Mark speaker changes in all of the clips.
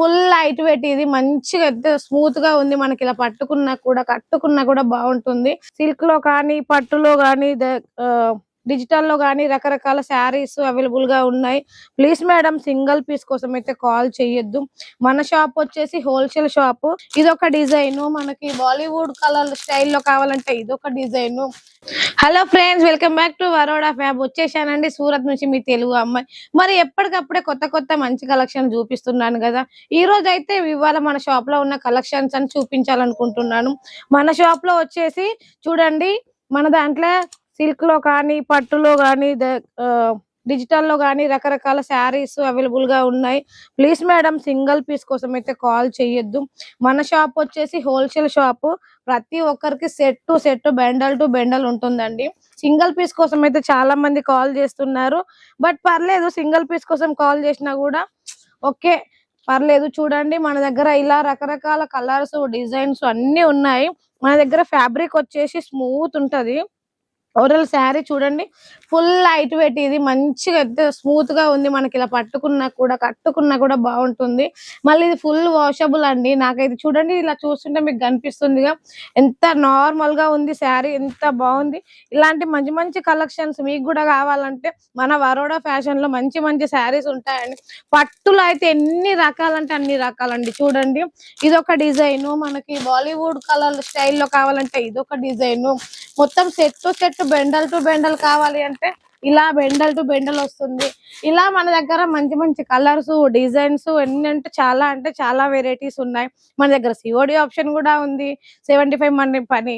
Speaker 1: Full light weight ఇది మంచిగా అయితే స్మూత్గా ఉంది మనకి ఇలా పట్టుకున్నా కూడా కట్టుకున్నా కూడా బాగుంటుంది. సిల్క్లో కానీ పట్టులో కానీ డిజిటల్లో కానీ రకరకాల శారీస్ అవైలబుల్గా ఉన్నాయి. ప్లీజ్ మేడం సింగిల్ పీస్ కోసం అయితే కాల్ చేయొద్దు. మన షాప్ వచ్చేసి హోల్సేల్ షాప్. ఇది ఒక డిజైన్. మనకి బాలీవుడ్ కలర్ స్టైల్లో కావాలంటే ఇది ఒక design. Hello friends welcome back to Baroda Fab. వచ్చేసానండి సూరత్ నుంచి మీ తెలుగు అమ్మాయి. మరి ఎప్పటికప్పుడే కొత్త కొత్త మంచి కలెక్షన్ చూపిస్తున్నాను కదా. ఈ రోజు అయితే ఇవాళ మన షాప్లో ఉన్న కలెక్షన్స్ అని చూపించాలనుకుంటున్నాను. మన షాప్లో వచ్చేసి చూడండి మన దాంట్లో సిల్క్లో కానీ పట్టులో కానీ డిజిటల్లో కానీ రకరకాల శారీస్ అవైలబుల్గా ఉన్నాయి. ప్లీజ్ మేడం సింగిల్ పీస్ కోసం అయితే కాల్ చేయొద్దు. మన షాప్ వచ్చేసి హోల్సేల్ షాప్. ప్రతి ఒక్కరికి set to set bundle to bundle ఉంటుందండి. సింగిల్ పీస్ కోసం అయితే చాలా మంది కాల్ చేస్తున్నారు. బట్ పర్లేదు సింగిల్ పీస్ కోసం కాల్ చేసినా కూడా ఓకే. పర్లేదు చూడండి. మన దగ్గర ఇలా రకరకాల కలర్స్ డిజైన్స్ అన్ని ఉన్నాయి. మన దగ్గర ఫ్యాబ్రిక్ వచ్చేసి స్మూత్ ఉంటది. ఓవరాల్ శారీ చూడండి ఫుల్ లైట్ వెయిట్ ఇది. మంచిగా అయితే స్మూత్గా ఉంది. మనకి ఇలా పట్టుకున్నా కూడా కట్టుకున్నా కూడా బాగుంటుంది. మళ్ళీ ఇది ఫుల్ వాషబుల్ అండి. నాకైతే చూడండి ఇలా చూస్తుంటే మీకు కనిపిస్తుందిగా. ఎంత నార్మల్గా ఉంది శారీ ఎంత బాగుంది. ఇలాంటి మంచి మంచి కలెక్షన్స్ మీకు కూడా కావాలంటే మన వరోడా ఫ్యాషన్లో మంచి మంచి శారీస్ ఉంటాయండి. పట్టులో అయితే ఎన్ని రకాలంటే అన్ని రకాలండి. చూడండి ఇది ఒక డిజైన్ మనకి బాలీవుడ్ కలర్ స్టైల్లో కావాలంటే ఇది ఒక డిజైన్ మొత్తం set to set bundle to bundle కావాలి అంటే ఇలా బెండల్ టు బెండల్ వస్తుంది. ఇలా మన దగ్గర మంచి మంచి కలర్స్ డిజైన్స్ ఎన్ని అంటే చాలా అంటే చాలా వెరైటీస్ ఉన్నాయి. మన దగ్గర సిఓడి ఆప్షన్ కూడా ఉంది. సెవెంటీ ఫైవ్ మనీ పని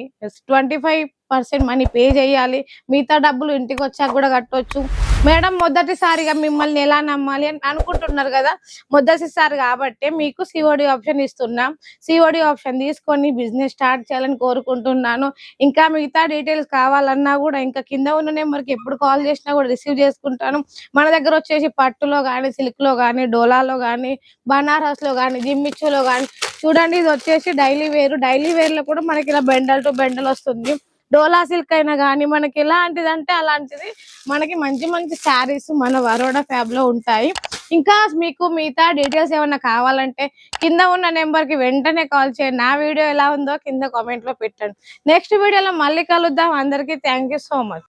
Speaker 1: twenty five percent money pay చేయాలి. మిగతా డబ్బులు ఇంటికి వచ్చాక కూడా కట్టొచ్చు. మేడం మొదటిసారిగా మిమ్మల్ని ఎలా నమ్మాలి అని అనుకుంటున్నారు కదా? మొదటిసారి కాబట్టి మీకు సిఓడి ఆప్షన్ ఇస్తున్నాం. సిఓడి ఆప్షన్ తీసుకొని బిజినెస్ స్టార్ట్ చేయాలని కోరుకుంటున్నాను. ఇంకా మిగతా డీటెయిల్స్ కావాలన్నా కూడా ఇంకా కింద ఉన్న నెంబర్కి ఎప్పుడు కాల్ చేసినా కూడా రిసీవ్ చేసుకుంటాను. మన దగ్గర వచ్చేసి పట్టులో కానీ సిల్క్లో కానీ డోలాలో కానీ బనారస్లో కానీ జిమ్మిచ్చులో కానీ చూడండి ఇది వచ్చేసి డైలీ వేర్ డైలీ వేర్లో కూడా మనకి ఇలా బెండల్ టు బెండల్ వస్తుంది. డోలా సిల్క్ అయినా కానీ మనకి ఎలాంటిది అంటే అలాంటిది మనకి మంచి మంచి శారీస్ మన వరోడా ఫ్యాబ్లో ఉంటాయి. ఇంకా మీకు మిగతా డీటెయిల్స్ ఏమైనా కావాలంటే కింద ఉన్న నెంబర్కి వెంటనే కాల్ చేయండి. నా వీడియో ఎలా ఉందో కింద కామెంట్లో పెట్టండి. నెక్స్ట్ వీడియోలో మళ్ళీ కలుద్దాం. అందరికీ థ్యాంక్ సో మచ్